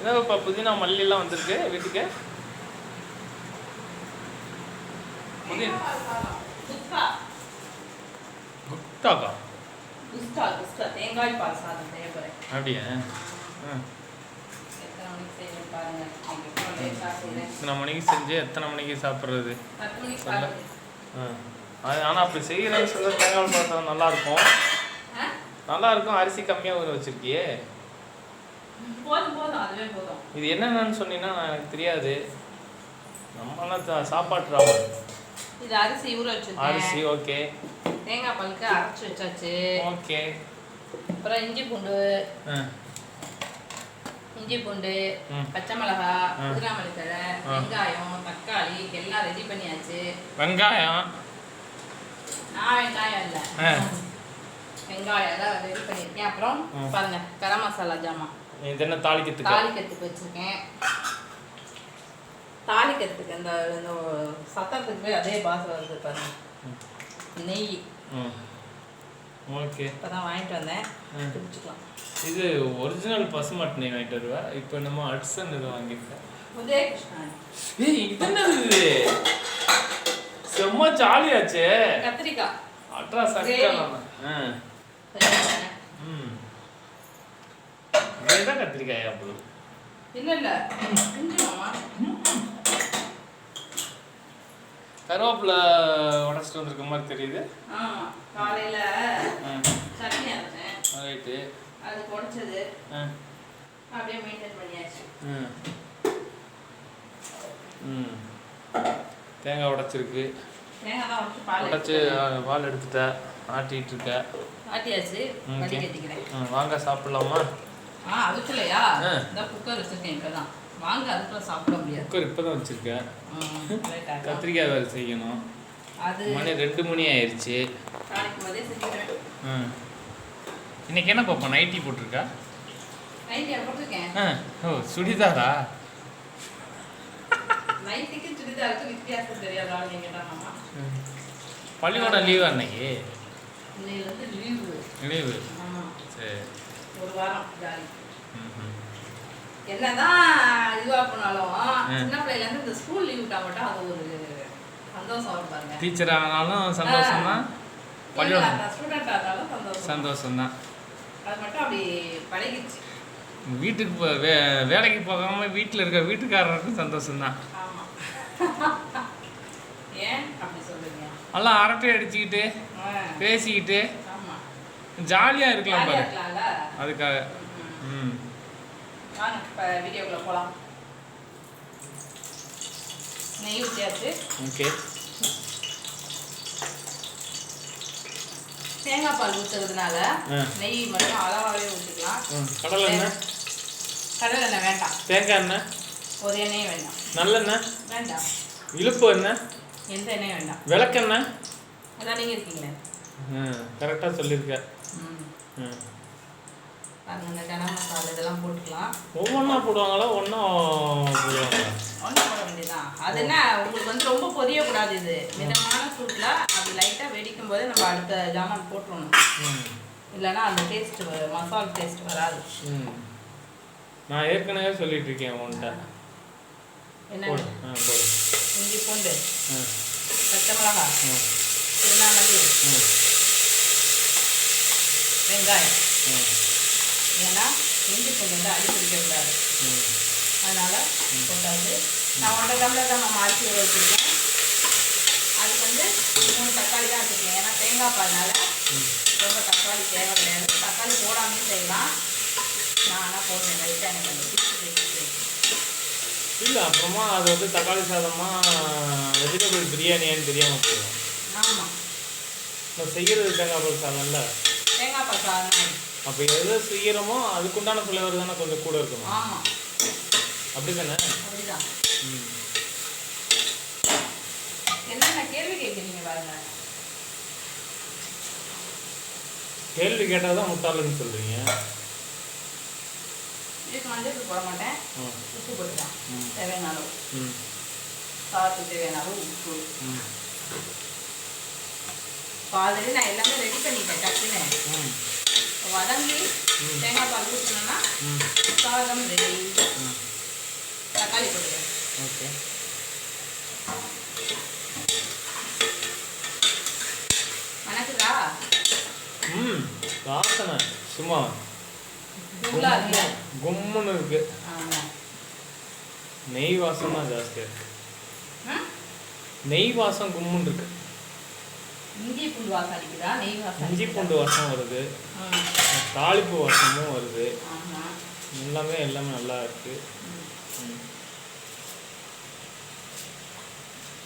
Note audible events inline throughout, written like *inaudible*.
ஏதோ இப்போ புதினா மல்லிலாம் வந்திருக்கு வீட்டுக்கு? புதினா. குப்தாக்கா குஸ்கா குஸ்கா தேங்காய் பால் சாதம் செய்ய அப்படியா? ஆ. எத்தனை மணிக்கு செஞ்சு எத்தனை மணிக்கு சாப்பிட்றது? ஆனால் அப்படி செய்கிறேன்னு சொல்ல தேங்காய் பால் நல்லா இருக்கும். ஆ? நல்லா இருக்கும். அரிசி கம்மியாக ஊற வச்சிருக்கியே போதும் போதும் அதுவே போதும் இது என்னென்னு சொன்னீங்கன்னா எனக்கு தெரியாது. நம்மளாம் சா- சாப்பாட்டு ராவல் இது அரிசி ஊற வச்சிருக்கேன். அரிசி ஓகே. தேங்காய் பாலுக்கு அரைச்சி வச்சாச்சு. ஓகே. அப்புறம் இஞ்சி பூண்டு. இஞ்சி பூண்டு. பச்சை மிளகா மல்லித்தழை ஆ. வெங்காயம் தக்காளி எல்லாம் ரெடி பண்ணியாச்சு. வெங்காயம்? நான் வெங்காயம் இல்லை. வெங்காயம் எல்லாம் ரெடி பண்ணியிருக்கேன். அப்புறம். பாருங்க கரம் மசாலா ஜாமான். இது என்ன தாளிக்கிறதுக்கு தாளிக்கிறதுக்கு வச்சிருக்கேன். தாளிக்கிறதுக்கு அந்த இந்த சத்தத்துக்கு போய் அதே பாச வருது பாருங்க. நெய். ஓகே. இப்பதான் வாங்கிட்டு வந்தேன். குடிச்சுக்கலாம். இது ஒரிஜினல் பசுமாட்டு நெய் வாங்கிட்டு வருவா? இப்போ என்னமோ அட்சன் இது வாங்கியிருக்கேன் உதய கிருஷ்ணன் ஏய் இது செம்ம ஜாலியாச்சே. கத்திரிக்காய். அட்ரா சக்கரை ஆ சரிங்க. ம் இதுதான் கத்திரிக்காயா அப்போ இல்ல இல்ல. கருவேப்பிலை உடச்சிட்டு வந்திருக்க மாதிரி தெரியுது. காலையில சட்னி அரைச்சேன். ரைட்டு அது குறைச்சது ஆ. அப்படியே மெயின்டைன் பண்ணியாச்சு. ம் ம். தேங்காய் உடைச்சிருக்கு. தான் உடச்சு பால் எடுத்துட்ட ஆட்டிட்டு இருக்க ஆட்டியாச்சு. வாங்க சாப்பிடலாமா? ஆ அதுக்குள்ளயா. இந்த குக்கர் வச்சிருக்கேன் இப்பதான். வாங்க அதுக்குள்ள சாப்பிட முடியாது. குக்கர் இப்போ தான் வச்சுருக்கேன். கத்திரிக்காய் வேறு செய்யணும். அது மணி ரெண்டு மணி ஆயிடுச்சு நாளைக்கு செஞ்சுக்கிறேன். இன்னைக்கு என்ன பாப்பா? நைட்டி போட்டிருக்கா? நைட்டியா போட்டிருக்கேன். ஓ சுடிதாரா? நைட்டுக்கு சுடிதாருக்கு வித்தியாசம் தெரியாதா? நீங்க பள்ளிக்கூடம் லீவ் அன்னைக்கு இன்னையில இருந்து லீவு லீவு சரி. ஒரு வாரம் ஜாலி. என்னதான் இதுவா போனாலும் ம். சின்ன பிள்ளைல இருந்து இந்த ஸ்கூல் லீவ் விட்டா மட்டும் அது ஒரு சந்தோஷம் வரும் பாருங்க. டீச்சர் ஆனாலும் சந்தோஷம் தான் ஸ்டூடெண்ட் ஆனாலும் சந்தோஷம். சந்தோஷம் தான் அது மட்டும் அப்படி பழகிடுச்சு. வீட்டுக்கு வே வேலைக்கு போகாமல் வீட்டில் இருக்க வீட்டுக்காரருக்கும் சந்தோஷம் தான் *laughs* ஏன் அப்படி எல்லாம் அரட்டை அடிச்சுக்கிட்டு பேசிக்கிட்டு ஜாலியாக இருக்கலாம் பாரு. அதுக்காக. ம். வாங்க இப்போ வீடியோக்குள்ள போலாம். நெய் ஊற்றியாச்சு ஓகே தேங்காய் பால் ஊற்றுறதுனால. நெய் மட்டும் அளவாகவே ஊற்றிக்கலாம் கடலை எண்ணெய்? கடலை எண்ணெய் வேண்டாம். தேங்காய் எண்ணெய்? ஒரு எண்ணெயும் வேண்டாம். நல்லெண்ணெய்? வேண்டாம். இழுப்பு எண்ணெய்? எந்த எண்ணெயும் வேண்டாம். விளக்கெண்ணெய்? அதான் நீங்கள் இருக்கீங்களே. ம் கரெக்டாக சொல்லியிருக்க. ம். பாருங்க இந்த மசாலா இதெல்லாம் போட்டுக்கலாம். ஒவ்வொன்றா போடுவாங்களா? ஒன்றா போடுவாங்களா? ஒன்றும் போட வேண்டியதுதான். அது என்ன உங்களுக்கு வந்து ரொம்ப பொரியக்கூடாது இது. மிதமான சூட்டில் அப்படி லைட்டாக வெடிக்கும் போது நம்ம அடுத்த ஜாமான் போட்டுருணும் இல்லைன்னா அந்த டேஸ்ட் மசாலா டேஸ்ட் வராது. நான் ஏற்கனவே சொல்லிட்டு இருக்கேன் உன்கிட்ட என்ன இஞ்சி பூண்டு பச்சை மிளகாய் ம் திருநாமதி ம் வெங்காயம். ஏன்னா இஞ்சி பூண்டு வந்து அடி பிடிக்கக்கூடாது அதனால போட்டாச்சு. நான் ஒன்றரை டம்ளர் தான் நம்ம அரிசி ஊற வச்சுருக்கேன். அதுக்கு வந்து மூணு தக்காளி தான் வச்சுருக்கேன். ஏன்னா தேங்காய் பால்னால ரொம்ப தக்காளி தேவை கிடையாது. தக்காளி போடாமே செய்யலாம். நான் ஆனால் போடுறேன். லைட்டாக எனக்கு அந்த பிடிச்சி இல்லை அப்புறமா அது வந்து தக்காளி சாதமா வெஜிடபிள் பிரியாணியான்னு தெரியாமல் போயிடும். ஆமாம் நம்ம செய்கிறது தேங்காய் பால் சாதம்ல. தேங்காய் பால் சாதம். அப்போ எதை செய்கிறோமோ அதுக்குண்டான ஃப்ளேவர் தானே கொஞ்சம் கூட இருக்கணும் ஆமாம் அப்படி தானே அப்படிதான் என்னென்ன கேள்வி கேட்குறீங்க பாருங்க. கேள்வி கேட்டால் தான் முட்டாளுன்னு சொல்கிறீங்க இதுக்கு மஞ்சள் தூள் போட மாட்டேன். உப்பு ம். தேவையான அளவு. சாதத்துக்கு தேவையான அளவு உப்பு. ம். ஆல்ரெடி நான் எல்லாமே ரெடி பண்ணிட்டேன் டக்குன்னு. வதங்கி. தேங்காய் பால் ஊற்றினோன்னா ம். சாதம் ரெடி தக்காளி போட்டுக்கிறேன் ஓகே. வணக்குதா ம் வாசனை. சும்மா. கும்முன்னு இருக்கு. நெய் வாசம் தான் ஜாஸ்தியாக இருக்கு நெய் வாசம் கும்முன்னு இருக்கு. இஞ்சி பூண்டு வாசம் அடிக்குதா? நெய் வாசம் இஞ்சி அடிக்குதா? பூண்டு வாசம் வருது. தாளிப்பு வாசமும் வருது. எல்லாமே எல்லாமே நல்லா இருக்கு.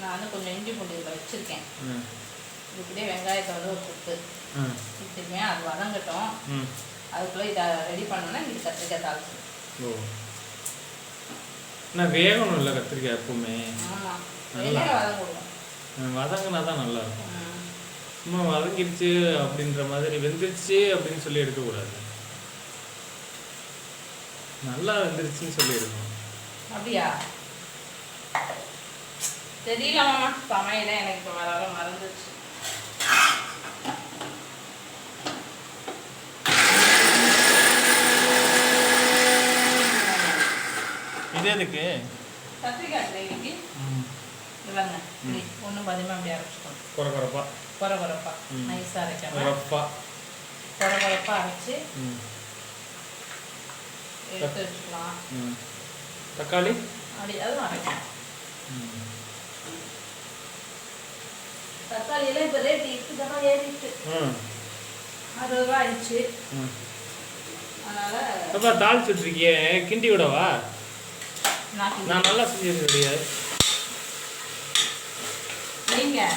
நான் வந்து கொஞ்சம் இஞ்சி பூண்டு இதில் வச்சுருக்கேன். இப்படியே வெங்காயத்தை வந்து ஒரு குத்து. வச்சுருக்கேன் அது வதங்கட்டும். அதுக்குள்ளே இதை ரெடி பண்ணோன்னா இது கத்திரிக்காய் தாளிச்சு ஓ. நான் வேகணும் இல்லை கத்திரிக்காய் எப்பவுமே. ஆமாம் வதங்குனா தான் நல்லா இருக்கும். சும்மா வதங்கிருச்சு அப்படின்ற மாதிரி வெந்துருச்சு அப்படின்னு சொல்லி எடுக்கக்கூடாது. நல்லா வெந்துருச்சுன்னு சொல்லி எடுக்கணும். அப்படியா? தெரியல மாமா சமையல எனக்கு இப்போ வர மறந்துச்சு இது எதுக்கு? கத்திரிக்காய் இல்லைங்க ஒன்றும் பதியமாக அப்படியே அரைச்சிக்கணும். குறை குறைப்பா குறை குறைப்பா ம். நைஸாக அரைக்காம. குறைப்பா குறை குறைப்பா அரைச்சி ம். எடுத்து வச்சுக்கலாம். ம். தக்காளி? அப்படி அதுவும் அரைக்கலாம். ம். தக்காளியெல்லாம் இப்போ ரேட்டு இருக்குதான் ஏறிட்டு. ம். அறுபது ரூபா ஆயிடுச்சு. ம். அப்பா தாளிச்சுட்டு இருக்கியே கிண்டி விடவா? நான் நல்லா செஞ்சிருக்கேன் நீங்கள்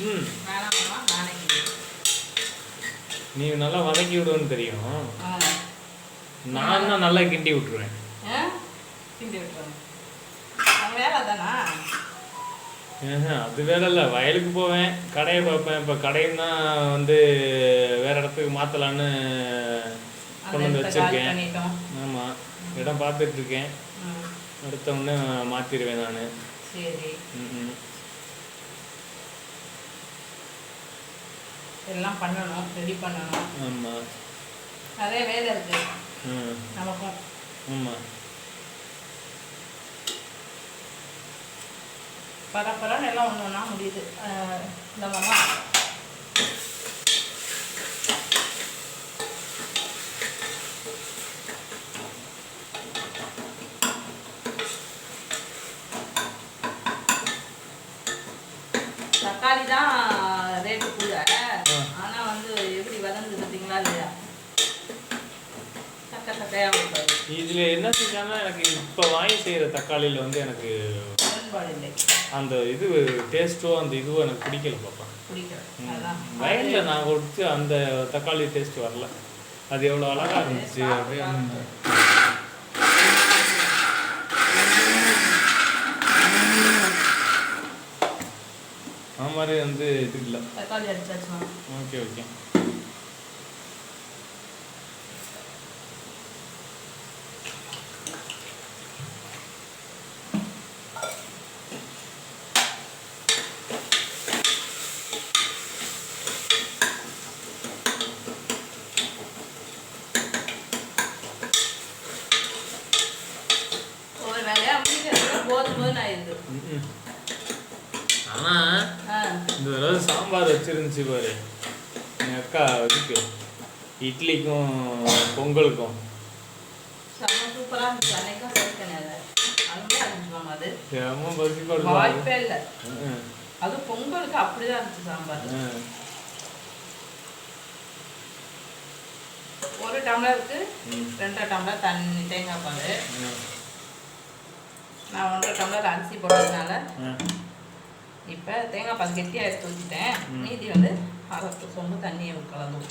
ம் வேணாமா நானே கிண்டுறேன். நீ நல்லா வதக்கி விடுவேன்னு தெரியும். நான் தான் நல்லா கிண்டி விட்டுருவேன். கிண்டி வேலை தானா? அது வேலை இல்லை. வயலுக்கு போவேன் கடையை பார்ப்பேன். இப்போ கடையும் தான் வந்து வேற இடத்துக்கு மாற்றலான்னு கொண்டு வந்து வச்சிருக்கேன். ஆமாம் இடம் பார்த்துட்டு இருக்கேன். அடுத்த உடனே மாற்றிடுவேன் நான். சரி. ம் எல்லாம் பண்ணணும் ரெடி பண்ணணும். ஆமாம் நிறைய வேலை இருக்கு. நமக்கும். ஆமாம் பரப்பரன்னு எல்லாம் ஒன்று ஒன்றா முடியுது. இந்த மாமா தக்காளி தான் ரேட்டு கூட ஆனால் வந்து எப்படி வதங்குது பார்த்தீங்களா இல்லையா சக்க சக்கையாக இருக்காது இதில் என்ன செஞ்சாலும் எனக்கு இப்போ வாங்கி செய்கிற தக்காளியில் வந்து எனக்கு அந்த இது டேஸ்ட்டோ அந்த இதுவோ எனக்கு பிடிக்கல பாப்பா. வயலில் நான் கொடுத்து அந்த தக்காளி டேஸ்ட் வரல. அது எவ்வளோ அழகா இருந்துச்சு அப்படியே அது மாதிரி வந்து இது இல்லை. ஓகே ஓகே ஒரு வேலையாக முடிக்கிறது போதும் போதும் ஆயிடுது ம்ம். ஆனா ஆ இந்த தடவை வச்சிருந்துச்சு பாரு என் அக்கா இதுக்கு இட்லிக்கும் பொங்கலுக்கும் இருந்துச்சு இருந்துச்சு பசி வாய்ப்பே இல்லை. அது பொங்கலுக்கு அப்படிதான் இருந்துச்சு சாம்பார். ஒரு டம்ளருக்கு. ரெண்டரை டம்ளர் தண்ணி தேங்காய் பால். நான் ஒன்றரை டம்ளர் அரிசி போட்டதுனால ம். இப்போ தேங்காய் பால் கெட்டியாக எடுத்து ம். மீதி வந்து அரை சொம்பு தண்ணியை கலந்து.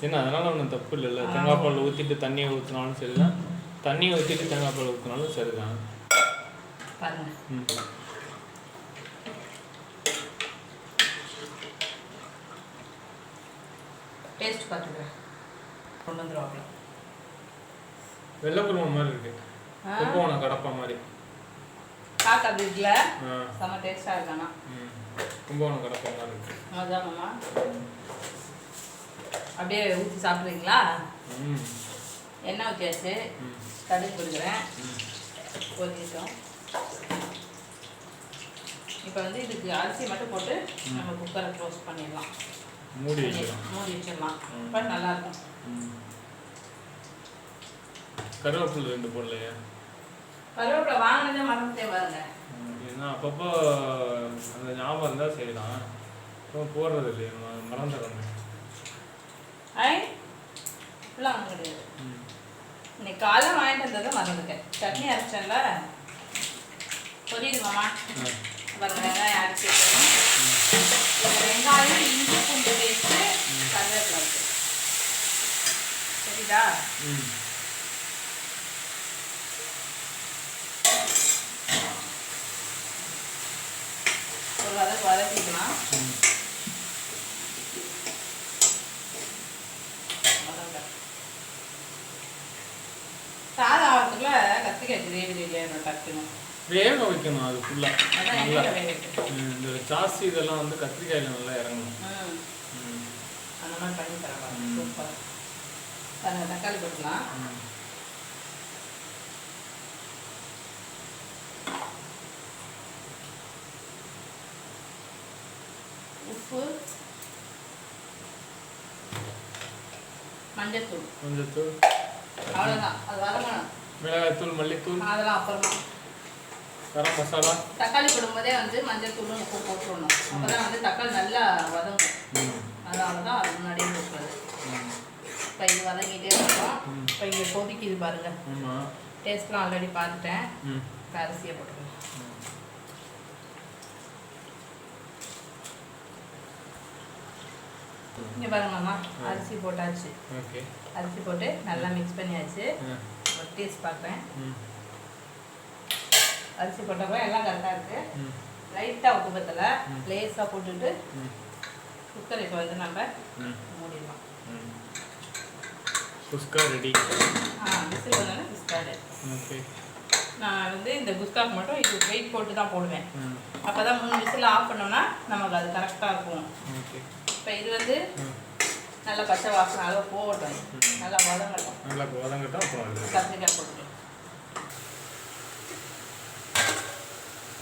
என்ன அதனால ஒன்றும் தப்பு இல்லைல்ல. தேங்காய் பால் ஊற்றிட்டு தண்ணியை ஊற்றினாலும் சரிதான். தண்ணியை ஊற்றிட்டு தேங்காய் பால் ஊற்றினாலும் பாருங்க. ம். டேஸ்ட் பார்த்துக்கிறேன். கொண்டு வந்துடுவாங்க வெள்ளை குருமா மாதிரி இருக்கு. கடப்பா மாதிரி. காக்கா பிரிட்ஜில். செம்ம டேஸ்ட்டாக இருக்கானா. கும்பகோணம் கடப்பா மாதிரி இருக்கு அதான் மாமா அப்படியே ஊற்றி சாப்பிட்றீங்களா. எண்ணெய் ஊற்றியாச்சு கடுகு கொடுக்குறேன். இப்போ வந்து இதுக்கு அரிசி மட்டும் போட்டு நம்ம குக்கரை க்ளோஸ் பண்ணிடலாம். மூடி வைக்கிறோம் மூடி வச்சிடலாம். இப்போ நல்லாயிருக்கும் கருவேப்பிலை ரெண்டு போடலையா? கருவேப்பிலை வாங்கினதே மறந்துட்டே பாருங்க. ம், ஏன்னா அப்பப்போ அந்த ஞாபகம் இருந்தால் செய்யலாம். இப்போ போடுறது இல்லையா ம- மறந்துடுறேன் ஐ இப்படிலாம் ஒன்றும் கிடையாது. இன்னைக்கு காலைல வாங்கிட்டு வந்ததை மறந்துட்டேன். சட்னி அரைச்சேன்ல. புரியுது மாமா பாருங்க வெங்காயம் அரைச்சி வெங்காயம் இஞ்சி பூண்டு பேஸ்ட்டு கருவேப்பிலை சரிதா? ம் வதக்கு வதக்கிக்கலாம். சாதம் ஆகிறதுக்குள்ள கத்திரிக்காய் கிரேவி ரெடி ஆகிடும் டக்குன்னு. வேக வைக்கணும் அது ஃபுல்லாக நல்லா. இந்த சாசி இதெல்லாம் வந்து கத்திரிக்காயில் நல்லா இறங்கணும். அந்த மாதிரி பண்ணி தரலாம். சூப்பர். தக்காளி போட்டுக்கலாம் ம் உப்பு மஞ்சத்தூள். மஞ்சத்தூள். அவ்வளோதான் அது வதங்கணும் மிளகாய்த்தூள் மல்லித்தூள். அதெல்லாம் அப்புறமா. கரம் மசாலா. தக்காளி போடும்போதே வந்து மஞ்சத்தூளும் உப்பு போட்டுடணும். அப்போ தான் வந்து தக்காளி நல்லா வதங்கும். அதனால தான் அது முன்னாடியே போட்டுறது ம். இப்போ இது வதங்கிட்டே இருக்கும். இப்போ இங்கே கொதிக்குது பாருங்க. ஆமாம் டேஸ்ட்லாம் ஆல்ரெடி பார்த்துட்டேன். அரிசியை போட்டுக்கலாம். இங்கே பாருங்க மாமா அரிசி போட்டாச்சு. ஓகே. அரிசி போட்டு நல்லா மிக்ஸ் பண்ணியாச்சு. ஒரு டேஸ்ட் பார்க்குறேன் ம். அரிசி போட்டப்போ எல்லாம் கரெக்டாக இருக்குது லைட்டாக உப்பு பத்தலை. லேஸாக போட்டுட்டு குக்கர் இப்போ வந்து நம்ம மூடிடலாம். குஸ்கா ரெடி ஆ விசில் வந்தோடனே குஸ்காடு ஓகே. நான் வந்து இந்த குஸ்காக்கு மட்டும் இது வெயிட் போட்டு தான் போடுவேன். அப்போ தான் மூணு விசில் ஆஃப் பண்ணோம்னா நமக்கு அது கரெக்டாக இருக்கும். ஓகே. இப்போ இது வந்து நல்லா பச்சை வாசனை அளவு போகட்டும். நல்லா வதங்கட்டும். நல்லா வதங்கட்டும் அப்புறம் கத்திரிக்காய் போட்டுட்டு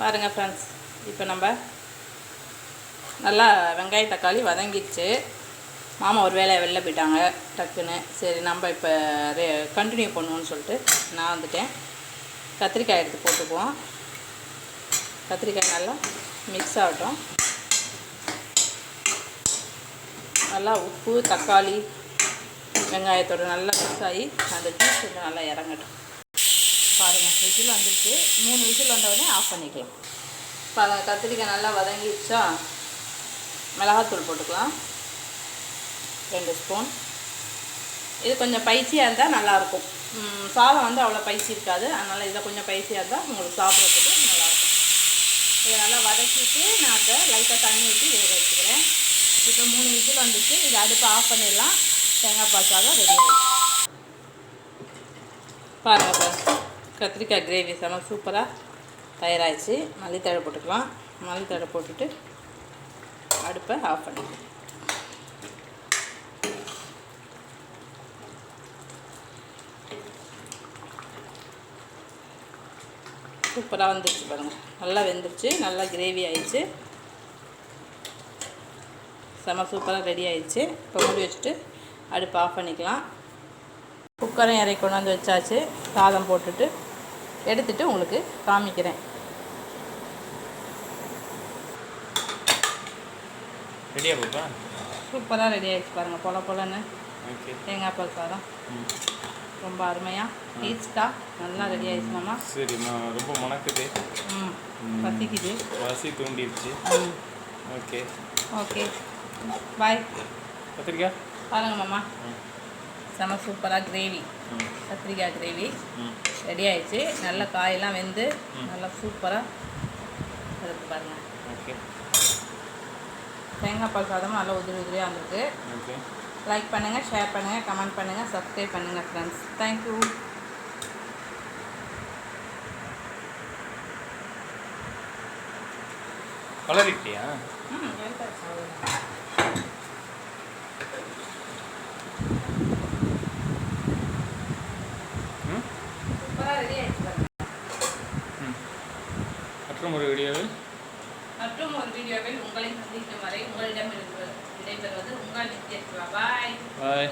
பாருங்க ஃப்ரெண்ட்ஸ் இப்போ நம்ம நல்லா வெங்காய தக்காளி வதங்கிடுச்சு. மாமா ஒரு வேலையை வெளில போயிட்டாங்க டக்குன்னு. சரி நம்ம இப்போ ரே கண்டினியூ பண்ணுவோன்னு சொல்லிட்டு நான் வந்துட்டேன். கத்திரிக்காய் எடுத்து போட்டுக்குவோம். கத்திரிக்காய் நல்லா மிக்ஸ் ஆகட்டும். நல்லா உப்பு தக்காளி வெங்காயத்தோட நல்லா மிக்ஸ் ஆகி அந்த ஜூஸ் கொஞ்சம் நல்லா இறங்கட்டும். பாருங்கள் விசில் வந்துருச்சு. மூணு விசில் வந்தவுடனே ஆஃப் பண்ணிக்கலாம். பாருங்கள் கத்திரிக்காய் நல்லா வதங்கிடுச்சா மிளகாத்தூள் போட்டுக்கலாம். ரெண்டு ஸ்பூன் இது கொஞ்சம் பைச்சியாக இருந்தால் நல்லாயிருக்கும். சாதம் வந்து அவ்வளோ பைசி இருக்காது. அதனால் இதை கொஞ்சம் பைசியாக இருந்தால் உங்களுக்கு சாப்பிட்றதுக்கு நல்லாயிருக்கும். இதை நல்லா வதக்கிட்டு நான் இப்போ லைட்டாக தண்ணி ஊற்றி வேக வச்சுக்கிறேன். இப்போ மூணு விசில் வந்துச்சு. இது அடுப்பு ஆஃப் பண்ணிடலாம். தேங்காய் பால் சாதம் ரெடி ஆகிடுச்சு பாருங்கள் கத்திரிக்காய் கிரேவி செம சூப்பராக தயாராகிடுச்சு மல்லித்தழை போட்டுக்கலாம். மல்லித்தழை போட்டுட்டு அடுப்பை ஆஃப் பண்ணிக்கலாம். சூப்பராக வந்துருச்சு பாருங்கள் நல்லா வெந்துருச்சு. நல்லா கிரேவி ஆயிடுச்சு. செம சூப்பராக ரெடி ஆயிடுச்சு. இப்போ மூடி வச்சுட்டு அடுப்பு ஆஃப் பண்ணிக்கலாம். குக்கரையும் இறக்கி கொண்டாந்து வச்சாச்சு. சாதம் போட்டுட்டு எடுத்துட்டு உங்களுக்கு காமிக்கிறேன். ரெடியா பாப்பா சூப்பராக ரெடி ஆயிடுச்சு பாருங்கள் பொல பொலன்னு. ஓகே தேங்காய் பால் சாதம். ம். ரொம்ப அருமையாக டேஸ்ட்டாக நல்லா ரெடி ஆயிடுச்சு மாமா. சரி நான் ரொம்ப மணக்குது. ம். பசிக்குது. பசி தூண்டிடுச்சு. ம். ஓகே ஓகே பாய் கத்திரிக்காய் பாருங்க மாமா. செம சூப்பராக கிரேவி கத்திரிக்காய் கிரேவி ரெடி ஆயிடுச்சு. நல்ல காயெல்லாம் வெந்து நல்லா சூப்பராக இருக்கு பாருங்க. ஓகே. தேங்காய் பால் சாதமும் நல்லா உதிரி உதிரியாக வந்திருக்கு. ஓகே. லைக் பண்ணுங்கள் ஷேர் பண்ணுங்கள் கமெண்ட் பண்ணுங்கள் சப்ஸ்கிரைப் பண்ணுங்கள் ஃப்ரெண்ட்ஸ் தேங்க்யூ ஆயிடுச்சு பாருங்க ம் மற்றும் ஒரு வீடியோவில். மற்றும் ஒரு வீடியோவில் உங்களை சந்திக்கும் வரை உங்களிடம் இருந்து விடைபெறுவது உங்கள் நித்யத்வா பாய் பாய்